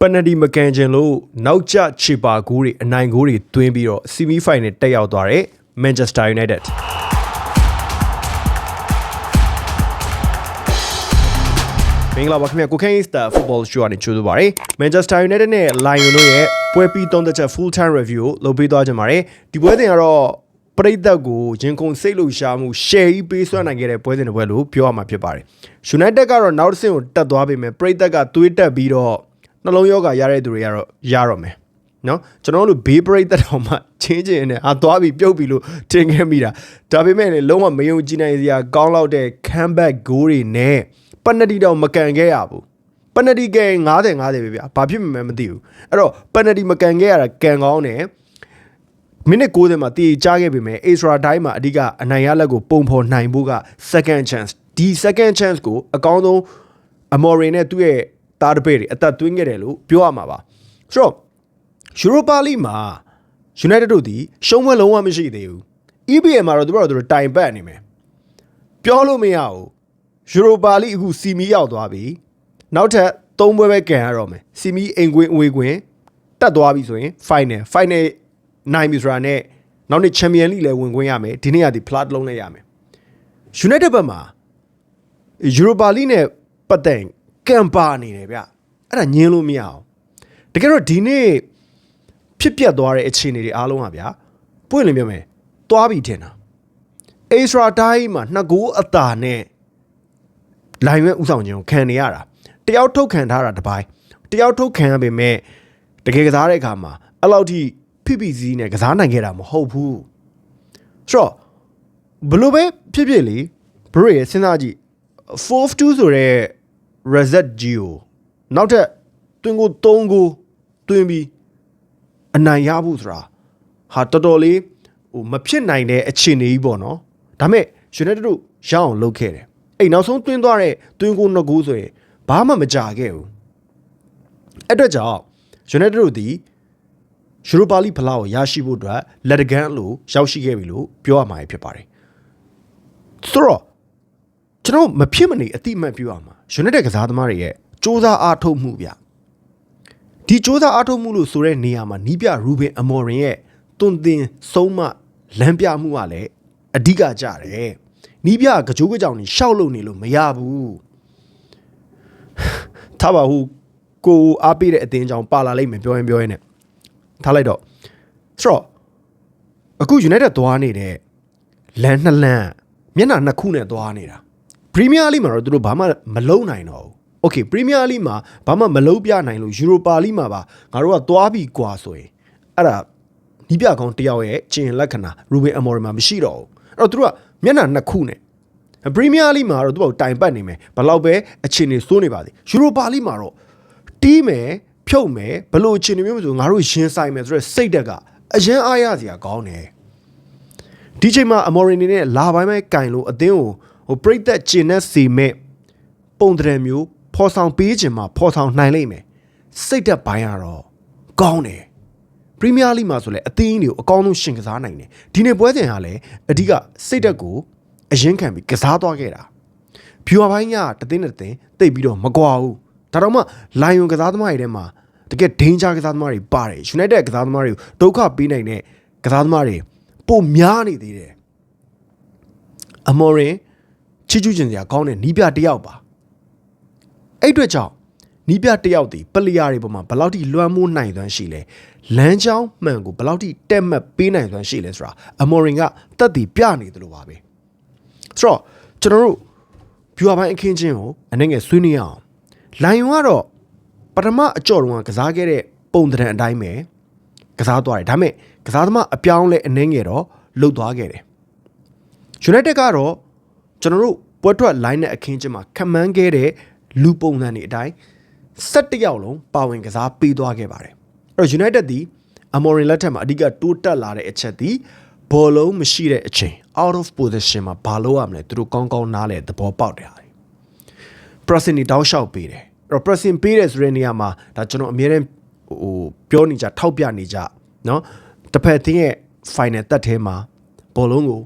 ပနဒီမကန်ချင်လို့နောက်ကျချီပါဂိုးတွေအနိုင်ဂိုးတွေတွင်းပြီးတော့ဆီမီဖိုင်နယ်တက်ရောက်သွားတဲ့ Manchester United မင်္ဂလာပါခင်ဗျာကိုခိုင်းစတာ football show ကနေကြိုဆိုပါရစေ Manchester United နဲ့ Lion တို့ရဲ့ပွဲပြီးသုံးသက်ချက် full time review ကိုလုပ်ပေးသွားကြပါရစေဒီပွဲစဉ်ကတော့ပရိသတ်ကိုရင်ခုန်စိတ်လှုပ်ရှားမှု share ကြီးပေးစွမ်းနိုင်ခဲ့တဲ့ပွဲစဉ်တစ်ပွဲလို့ပြောရမှာဖြစ်ပါတယ် United ကတော့နောက်တစ်ဆင့်ကိုတက်သွားပြီမယ်ပရိသတ်ကသွေးတက်ပြီးတော့ နှလုံးရောဂါရတဲ့သူတွေကတော့ရတော့မယ်နော်ကျွန်တော်တို့ဘေးပရိသတ်တော်မှချင်းချင်းနဲ့အာသွားပြီးပြုတ်ပြီးလို့တင်ခဲ့မိတာဒါပေမဲ့လည်းလုံးဝမယုံကြည်နိုင်စရာကောင်းလောက်တဲ့ comeback goal တွေနဲ့ပနတီတော့မကန်ခဲ့ရဘူးပနတီက90 90ပဲဗျာဘာဖြစ်မှမသိဘူးအဲ့တော့ပနတီမကန်ခဲ့ရတာကန်ကောင်းတယ်မိနစ်60မှာတည်ကြားခဲ့ပေမဲ့ Extra Time မှာအဓိကအနိုင်ရလက်ကိုပုံဖော်နိုင်ဖို့က second chance ဒီ second chance ကိုအကောင်းဆုံး Amorin နဲ့သူ့ရဲ့ တားတပည့်တွေအသက်သွင်းခဲ့တယ်လို့ပြောရမှာပါဆိုတော့ Europa League မှာ United တို့ဒီရှုံးပွဲလုံးဝမရှိသေးဘူး EPL မှာတော့သူတို့တို့တိုင်ပတ်နေမယ်ပြောလို့မရဘူး Europa League အခုစီမီရောက်သွားပြီနောက်ထပ်၃ပွဲပဲကန်ရတော့မယ်စီမီအိမ်ကွင်းအဝေးကွင်းတက်သွားပြီဆိုရင် final final နိုင်ပြီဆိုတာနဲ့နောက်နေ့ Champion League လည်းဝင်ခွင့်ရမယ်ဒီနေ့ကဒီ plat လုံးလည်းရမယ် United ဘက်မှာ Europa League နဲ့ပတ်သက်ရင် ကံပါနေတယ်ဗျအဲ့ဒါညင်းလို့မရအောင်တကယ်တော့ဒီနေ့ဖြစ်ပျက်သွားတဲ့အခြေအနေတွေအားလုံးဟာဗျာပွင့်လင်းပြမယ်သွားပြီထင်တာ Extra time မှာနှစ်ကိုးအသာနဲ့လိုင်ဝဲဥဆောင်ခြင်းကိုခံနေရတာတယောက်ထုတ်ခံထားတာတစ်ပိုင်းတယောက်ထုတ်ခံရပေမဲ့တကယ်ကစားတဲ့အခါမှာအဲ့လောက်ထိဖိဖိစီးနဲ့ကစားနိုင်ခဲ့တာမဟုတ်ဘူးဆိုတော့ဘယ်လိုပဲဖြစ်ဖြစ်လေဘရိုရဲ့စဉ်းစားကြည့်4-2ဆိုတဲ့ reset ကြီးကိုနောက်ထပ်တွင်ကို3ကိုတွင်ပြီးအနိုင်ရဖို့ဆိုတာဟာတော်တော်လေးဟိုမဖြစ်နိုင်တဲ့အခြေအနေကြီးပေါ့နော်ဒါမဲ့ United တို့ရအောင်လုပ်ခဲ့တယ်အဲ့နောက်ဆုံးတွင်းသွားတဲ့တွင်းကိုနှစ်ကိုဆိုရင်ဘာမှမကြခဲ့ဘူးအဲ့အတွက်ကြောင့် United တို့ဒီယူရိုပါလိဖလားကိုရရှိဖို့အတွက်လက်တကန်းလို့ရောက်ရှိခဲ့ပြီလို့ပြောရမှာဖြစ်ပါတယ်ဆိုတော့ ကျွန်တော်မဖြစ်မနေအတိအမှတ်ပြုရမှာယူနိုက်တက်ကစားသမားတွေရဲ့စူးစမ်းအားထုတ်မှုဗျဒီစူးစမ်းအားထုတ်မှုလို့ဆိုတဲ့နေရာမှာနီးပြရူဘင်အမော်ရင်ရဲ့တွင်တင်ဆုံးမလမ်းပြမှုကလည်းအဓိကကြတယ်နီးပြကကြိုးကြောင်နေရှောက်လို့နေလို့မရဘူးထားပါဟုကိုအားပေးတဲ့အတင်းကြောင်ပါလာလိမ့်မယ်ပြောရင်ပြောရင်နဲ့ထားလိုက်တော့ဆိုတော့အခု United သွားနေတဲ့လမ်းနှစ်လမ်းမျက်နှာနှစ်ခုနဲ့သွားနေတာ Premier League မှာတော့သူတို့ဘာမှမလုံနိုင်တော့ဘူး Okay Premier League မှာဘာမှမလုံပြနိုင်လို့ Europa League မှာပါငါတို့ကသွားပြီးกว่าဆိုရင်အဲ့ဒါနီးပြကောင်းတယောက်ရဲ့ကျင်လက္ခဏာ Ruben Amorim မှာမရှိတော့ဘူးအဲ့တော့သူတို့ကမျက်နှာနှစ်ခုနဲ့ပရီးမီးယားလိမှာတော့သူ့ဘောတိုင်ပတ်နေမယ်ဘလောက်ပဲအခြေအနေစိုးနေပါသေးယူရိုပါလိမှာတော့တီးမယ်ဖြုတ်မယ်ဘလို့အခြေအနေမျိုးမဆိုငါတို့ရင်ဆိုင်မယ်ဆိုတော့စိတ်တက်ကအရင်အားရစရာကောင်းတယ်ဒီချိန်မှာအမော်ရီနေနဲ့လာပိုင်းပဲကင်လို့အသင်းကို ဟိုပြိသက်ကျင်တဲ့စီမဲ့ပုံတရံမျိုးဖော်ဆောင်ပေးခြင်းမှာဖော်ဆောင်နိုင်လိမ့်မယ်စိတ်တက်ပိုင်းကတော့ကောင်းတယ်ပရီးမီးယားလိမှာဆိုလဲအသင်းတွေကိုအကောင်းဆုံးရှင်ကစားနိုင်တယ်ဒီနေ့ပွဲစဉ်ဟာလည်းအဓိကစိတ်တက်ကိုအရင်ခံပြီးကစားသွားခဲ့တာဖြူအပိုင်းကတသိန်းနဲ့တသိန်းတိတ်ပြီးတော့မကွာဘူးဒါတော့မှလိုင်ယွန်ကစားသမားတွေထဲမှာတကယ်ဒိန်းချာကစားသမားတွေပါတယ် United ကစားသမားတွေကိုဒုက္ခပေးနိုင်တဲ့ကစားသမားတွေပုံများနေသေးတယ်အမော်ရင် ချီကျူးကျင်စရာကောင်းတဲ့နီးပြတယောက်ပါအဲ့အတွက်ကြောင့်နီးပြတယောက်ဒီပလီယာတွေပေါ်မှာဘယ်လောက်ထိလွှမ်းမိုးနိုင်သွမ်းရှိလဲလမ်းကြောင်းမှန်ကိုဘယ်လောက်ထိတက်မှတ်ပေးနိုင်သွမ်းရှိလဲဆိုတာအမော်ရင်ကတက်တည်ပြနေတယ်လို့ပါပဲဆိုတော့ကျွန်တော်တို့ဗျူဟာပိုင်းအခင်းချင်းကိုအနေငယ်ဆွေးနွေးအောင်လိုင်ယွန်ကတော့ပထမအကြော်တုန်းကကစားခဲ့တဲ့ပုံတံအတိုင်းပဲကစားသွားတယ်ဒါပေမဲ့ကစားသမားအပြောင်းလဲအနေငယ်တော့လှုပ်သွားခဲ့တယ် United ကတော့ ကျွန်တော်တို့ပွဲထွက် line နဲ့အခင်းချင်းမှာခမန်းခဲ့တဲ့လူပုံစံတွေအတိုင်း17ယောက်လုံးပါဝင်ကစားပေးသွားခဲ့ပါတယ်အဲ့တော့ United ဒီ Amorin လက်ထက်မှာအဓိကတိုးတက်လာတဲ့အချက်ဒီဘောလုံးမရှိတဲ့အချိန် out of position မှာဘာလို့ရမလဲသူတို့ကောင်းကောင်းနားလဲသဘောပေါက်တယ်ဟာ pressing တောင်းလျှောက်ပေးတယ်အဲ့တော့ pressing ပေးတယ်ဆိုတဲ့နေရာမှာဒါကျွန်တော်အမြဲတမ်းဟိုပြောနေကြထောက်ပြနေကြเนาะတစ်ဖက်တင်းရဲ့ final တက်ထဲမှာဘောလုံးကို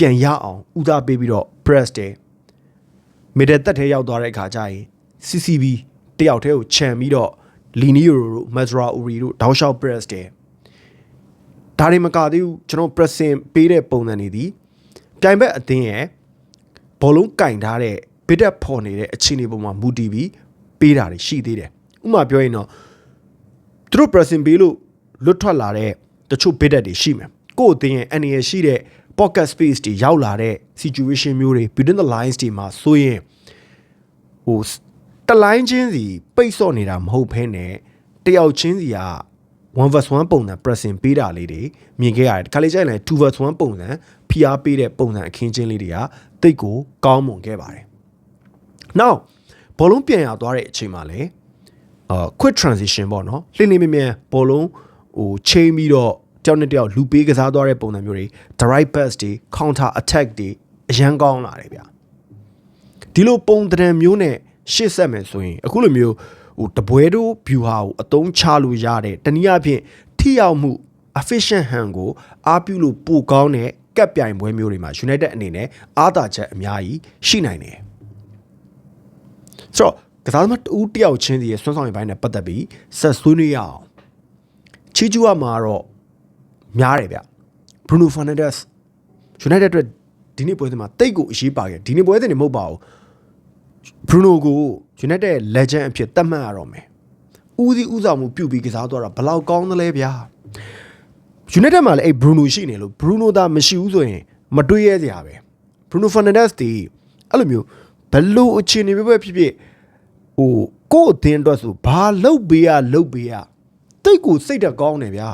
ပြန်ရအောင်ဦးစားပေးပြီးတော့ press တယ် middle တက်ထဲရောက်သွားတဲ့အခါကျရင် CCB တယောက်တည်းကိုခြံပြီးတော့လီနီယိုတို့မက်ဇရာအူရီတို့ဒေါက်ရှောက်ပရက်စ်တဲ့ဒါတွေမကသေးဘူးကျွန်တော် pressing ပေးတဲ့ပုံစံတွေဒီပြိုင်ဘက်အသင်းရဲ့ဘောလုံးကင်ထားတဲ့ဘစ်တက်ဖော်နေတဲ့အခြေအနေပေါ်မှာမူတည်ပြီးပေးတာတွေရှိသေးတယ်ဥပမာပြောရင်တော့သူတို့ pressing ပေးလို့လွတ်ထွက်လာတဲ့တချို့ဘစ်တက်တွေရှိမယ်ကိုယ့်အသင်းရဲ့အနေရရှိတဲ့ pocket space တွေရောက်လာတဲ့ situation မျိုးတွေ between the lines တွေမှာဆိုရင်ဟိုတလိုင်းချင်းစီပိတ်ဆော့နေတာမဟုတ်ဘဲနဲ့တယောက်ချင်းစီက1 vs 1ပုံစံ pressing ပေးတာလေးတွေမြင်ခဲ့ရတယ်။ခါလေးကျရင်လည်း2 vs 1ပုံစံဖိအားပေးတဲ့ပုံစံအခင်းချင်းလေးတွေကတိတ်ကိုကောင်းမွန်ခဲ့ပါတယ်။ Now ဘောလုံးပြန်ရသွားတဲ့အချိန်မှာလည်းအာ quick transition ပေါ့နော်။လှိမ့်နေမြင်မြန်ဘောလုံးဟိုချိန်ပြီးတော့ တယောက်နဲ့တယောက်လူပေးကစားသွားတဲ့ပုံစံမျိုးတွေ direct pass တွေ counter attack တွေအရန်ကောင်းလာတယ်ဗျာ။ဒီလိုပုံသဏ္ဍာန်မျိုးနဲ့ရှေ့ဆက်မယ်ဆိုရင်အခုလိုမျိုးဟိုတပွဲတို့ view ဟာကိုအသုံးချလို့ရတဲ့တနည်းအားဖြင့်ထိရောက်မှု efficient hand ကိုအားပြုလို့ပိုကောင်းတဲ့ကပ်ပြိုင်ပွဲမျိုးတွေမှာ United အနေနဲ့အားသာချက်အများကြီးရှိနိုင်တယ်ဆိုတော့ကစားသမားတူတယောက်ချင်းစီရဲ့စွမ်းဆောင်ရည်ပိုင်းနဲ့ပတ်သက်ပြီးဆက်ဆွေးနွေးရအောင်ချီကျူကမှာတော့ များတယ်ဗျ Bruno Fernandes United အတွက်ဒီနေ့ပွဲစဉ်မှာတိတ်ကိုအရေးပါခဲ့ဒီနေ့ပွဲစဉ်နေမဟုတ်ပါဘူး Bruno ကို United legend အဖြစ်သတ်မှတ်ရတော့မယ်ဦးစီးဦးဆောင်မှုပြုပြီးကစားသွားတာဘယ်လောက်ကောင်းသလဲဗျာ United မှာလည်းအဲ့ Bruno ရှိနေလို့ Bruno သာမရှိဘူးဆိုရင်မတွေးရစရာပဲ Bruno Fernandes တီအဲ့လိုမျိုးဘယ်လိုအခြေအနေပဲဖြစ်ဖြစ်ဟိုကိုယ့်အသင်းအတွက်ဆိုဘာလုတ်ပေးရလုတ်ပေးရတိတ်ကိုစိတ်ဓာတ်ကောင်းတယ်ဗျာ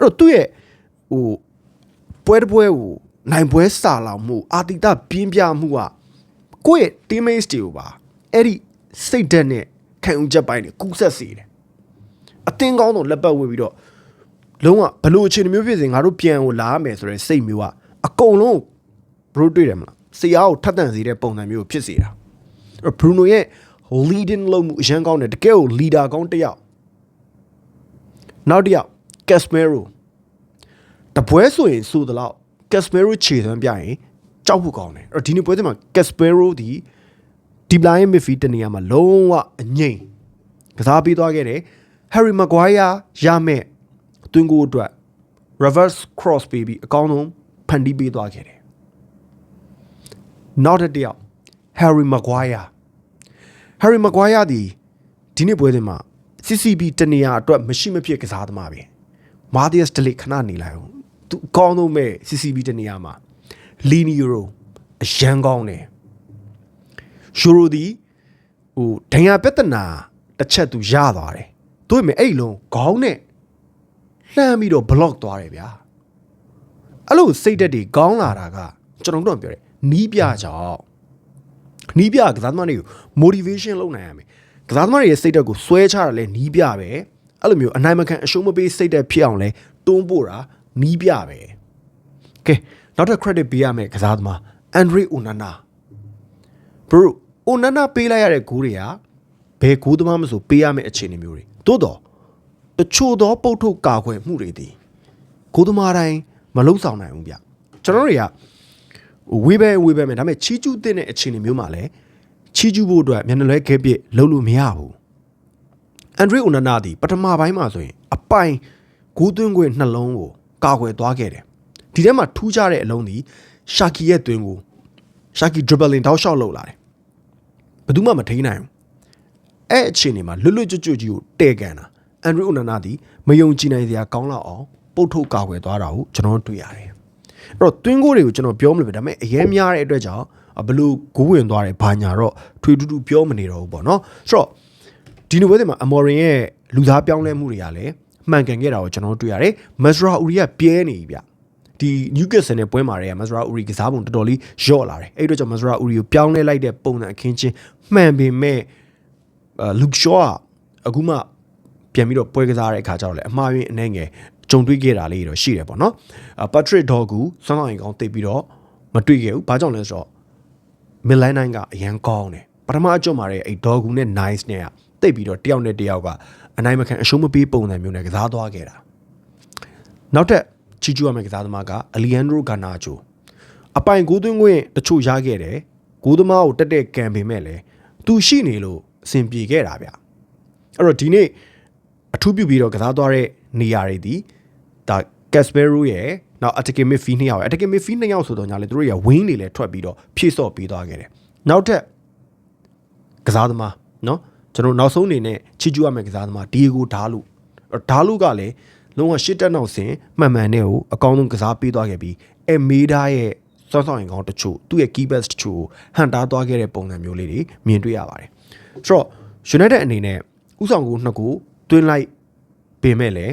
အဲ့တော့သူ့ရဲ့ဟိုပွဲတစ်ပွဲကိုနိုင်ပွဲစာလောင်မှုအာတိတပြင်းပြမှုကကိုယ့်ရဲ့ teammates တွေကိုပါအဲ့ဒီစိတ်ဓာတ်နဲ့ခံယူချက်ပိုင်းတွေကူးဆက်စေတယ်အသင်းကောင်းဆုံးလက်ပတ်ဝေပြီးတော့လုံးဝဘလို့အခြေအနေမျိုးဖြစ်စေငါတို့ပြန်ကိုလာရမယ်ဆိုတဲ့စိတ်မျိုးကအကုန်လုံးဘရိုတွေ့တယ်မလားဆရာကိုထပ်တန့်စေတဲ့ပုံစံမျိုးဖြစ်စေတာအဲ့ဘရူနိုရဲ့ leading လုပ်မှုအရန်ကောင်းတယ်တကယ်ကို leader ကောင်းတစ်ယောက်နောက်တစ်ယောက် Casemiro တပွဲဆိုရင်ဆိုသလောက် Casemiro ခြေသွမ်းပြရင်ကြောက်ဖို့ကောင်းတယ်အဲ့တော့ဒီနေ့ပွဲစဉ်မှာ Casemiro ဒီဒီပလိုင်း midfield တနေရာမှာလုံးဝအငိမ့်ကစားပေးသွားခဲ့တယ် Harry Maguire ရမဲ့အတွင်းကိုအတွက် reverse cross ပေးပြီးအကောင်းဆုံးဖန်တီးပေးသွားခဲ့တယ်နောက်တစ်ယောက် Harry Maguire Harry Maguire ဒီဒီနေ့ပွဲစဉ်မှာ CCB တနေရာအတွက်မရှိမဖြစ်ကစားသမားပဲ Matthias De Ligt ခဏနေလိုက်အောင်သူအကောင်းဆုံးပဲ CCB တနေရာမှာ Liniero အရန်ကောင်းတယ်ယူရိုဒီဟိုဒဏ်ရာပြဿနာတစ်ချက်သူရသွားတယ်သူ့ပေမဲ့အဲ့လုံးခေါင်းနဲ့လှမ်းပြီးတော့ block သွားတယ်ဗျာအဲ့လိုစိတ်သက်တွေကောင်းလာတာကကျွန်တော်တို့ကပြောတယ်နီးပြကြောင်နီးပြကစားသမားတွေကို motivation လုပ်နိုင်ရမယ်ကစားသမားတွေရဲ့စိတ်သက်ကိုဆွဲချတာလဲနီးပြပဲ အဲ့လိုမျိုးအနိုင်မခံအရှုံးမပေးစိတ်သက်ဖြစ်အောင်လဲတွန်းပို့တာနီးပြပဲကဲနောက်ထပ် credit ပေးရမယ်ကစားသမား Andre Onana bro Onana ပေးလိုက်ရတဲ့ဂိုးတွေကဘယ်ဂိုးသမားမဆိုပေးရမယ့်အခြေအနေမျိုးတွေသို့တော့တချို့သောပုတ်ထုတ်ကာခွဲမှုတွေဒီဂိုးသမားတိုင်းမလုံးဆောင်နိုင်ဘူးဗျကျွန်တော်တွေကဝေးပဲဝေးပဲမယ်ဒါပေမဲ့ချီးကျူးတဲ့အခြေအနေမျိုးမှာလည်းချီးကျူးဖို့အတွက်မျက်နှာလွဲခဲပြစ်လုပ်လို့မရဘူး အန်ဒရီအိုနာနာဒီပထမပိုင်းမှာဆိုရင်အပိုင်ဂိုးသွင်းခွင့်နှလုံးကိုကာကွယ်သွားခဲ့တယ်ဒီထဲမှာထူးခြားတဲ့အလုံးဒီရှာကီရဲ့သွင်းကိုရှာကီဒရစ်ဘလင်တောက်လျှောက်လုပ်လာတယ်ဘယ်သူမှမထိန်နိုင်ဘူးအဲ့အခြေအနေမှာလွတ်လွတ်ကျွတ်ကျွတ်ကြီးကိုတဲ့ကန်တာအန်ဒရီအိုနာနာဒီမယုံကြည်နိုင်စရာကောင်းလောက်အောင်ပုတ်ထုတ်ကာကွယ်သွားတာကိုကျွန်တော်တွေ့ရတယ်အဲ့တော့တွင်းကိုတွေကိုကျွန်တော်ပြောမလို့ပဲဒါပေမဲ့အရင်များတဲ့အတွက်ကြောင့်ဘလို့ဂိုးဝင်သွားတယ်ဘာညာတော့ထွေတူတူပြောမနေတော့ဘူးပေါ့နော်ဆိုတော့ ဒီနေ့ပွဲတွေမှာအမော်ရင်ရဲ့လူသားပြောင်းလဲမှုတွေကလည်းမှန်ကန်ခဲ့တာကိုကျွန်တော်တွေ့ရတယ်မက်ဇရာဦးရီကပြဲနေပြီဗျဒီနျူကက်ဆယ်နဲ့ပွဲမှာတွေကမက်ဇရာဦးရီကစားပုံတော်တော်လေးယော့လာတယ်အဲ့အတွက်ကြောင့်မက်ဇရာဦးရီကိုပြောင်းလဲလိုက်တဲ့ပုံစံအခင်းချင်းမှန်ပေမဲ့အာလူရှော့အခုမှပြန်ပြီးတော့ပွဲကစားတဲ့အခါကျတော့လေအမှားယွင်းအနေငယ်ကြုံတွေ့ခဲ့တာလေးတော့ရှိတယ်ပေါ့နော်ပတ်ထရစ်ဒေါ်ကူဆွမ်းဆောင်ရင်ကောင်းတိတ်ပြီးတော့မတွေ့ခဲ့ဘူးဘာကြောင့်လဲဆိုတော့မီလန်နိုင်ကအရန်ကောင်းတယ်ပထမအကြွမှာတဲ့အဲ့ဒေါ်ကူနဲ့ nice နဲ့က တိတ်ပြီးတော့တယောက်နဲ့တယောက်ကအနိုင်မခံအရှုံးမပေးပုံစံမျိုးနဲ့ကစားသွားခဲ့တာနောက်ထပ်ချီကျူးရမယ့်ကစားသမားကအလီယန်ဒရိုဂါနာချိုအပိုင်ဂိုးသွင်းခွင့်တချို့ရခဲ့တယ်ဂိုးသမားကိုတက်တဲ့ကံပေမဲ့လည်းသူရှိနေလို့အဆင်ပြေခဲ့တာဗျအဲ့တော့ဒီနေ့အထူးပြုပြီးတော့ကစားသွားတဲ့နေရာတွေဒီဒါကက်စပယ်ရူရဲ့နောက် attacking midfield နှစ်ယောက် attacking midfield နှစ်ယောက်ဆိုတော့ညာလေသူတို့ရဲ့ wing တွေလည်းထွက်ပြီးတော့ဖြည့်ဆော့ပေးသွားခဲ့တယ်နောက်ထပ်ကစားသမားနော် ကျွန်တော်နောက်ဆုံးအနေနဲ့ချီကျူရမယ့်ကစားသမားဒီကိုဓာလူဓာလူကလည်းလုံးဝရှစ်တက်နောက်ဆင်မှန်မှန်နဲ့ကိုအကောင်းဆုံးကစားပေးသွားခဲ့ပြီးအဲမေဒါရဲ့စောစောရင်ကောင်းတချို့သူ့ရဲ့ key best တချို့ကိုဟန်တာသွားခဲ့တဲ့ပုံစံမျိုးလေးတွေမြင်တွေ့ရပါတယ်ဆိုတော့ United အနေနဲ့ဥဆောင်ကိုနှစ်ကိုတွင်းလိုက်ပြင်မဲ့လေ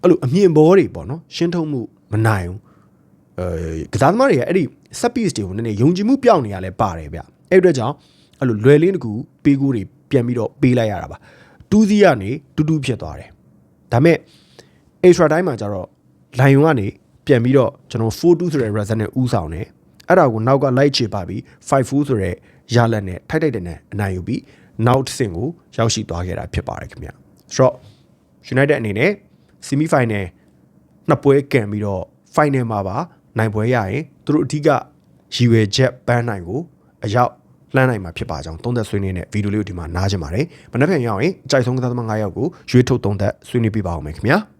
အဲ့လိုအမြင်ဘောတွေပေါ့နော်ရှင်းထုံးမှုမနိုင်ဘူးအဲကစားသမားတွေကအဲ့ဒီ set piece တွေကိုနည်းနည်းယုံကြည်မှုပြောင်းနေရလဲပါတယ်ဗျအဲ့အတွက်ကြောင့်အဲ့လိုလွယ်လင်းတကူပေးကူတွေ ပြန်ပြီးတော့ပေးလိုက်ရတာပါတူးစီးကနေတူးတူးဖြစ်သွားတယ်ဒါမဲ့ extra time မှာကျတော့ lion ကနေပြန်ပြီးတော့ကျွန်တော်4-2ဆိုတဲ့ result နဲ့ဥဆောင်တယ်အဲ့ဒါကိုနောက်ကလိုက်ချေပါပြီး5-4ဆိုတဲ့ရလက်နဲ့ထိုက်ထိုက်တဲ့နဲ့အနိုင်ယူပြီးနောက်တစ်ဆင့်ကိုရောက်ရှိသွားခဲ့တာဖြစ်ပါတယ်ခင်ဗျဆိုတော့ United အနေနဲ့ semi final နှစ်ပွဲကန်ပြီးတော့ final မှာပါနိုင်ပွဲရရင်သူတို့အဓိကရည်ရွယ်ချက်ပန်းနိုင်ကိုအရောက် လှမ်းနိုင်မှာဖြစ်ပါကြောင်းသုံးသက်ဆွေးနွေးတဲ့ဗီဒီယိုလေးကိုဒီမှာနားကြပါတယ်။မနေ့ပြန်ရအောင်ရင်အကြိုက်ဆုံးကစားသမား9ယောက်ကိုရွေးထုတ်သုံးသက်ဆွေးနွေးပြပါအောင်မယ်ခင်ဗျာ။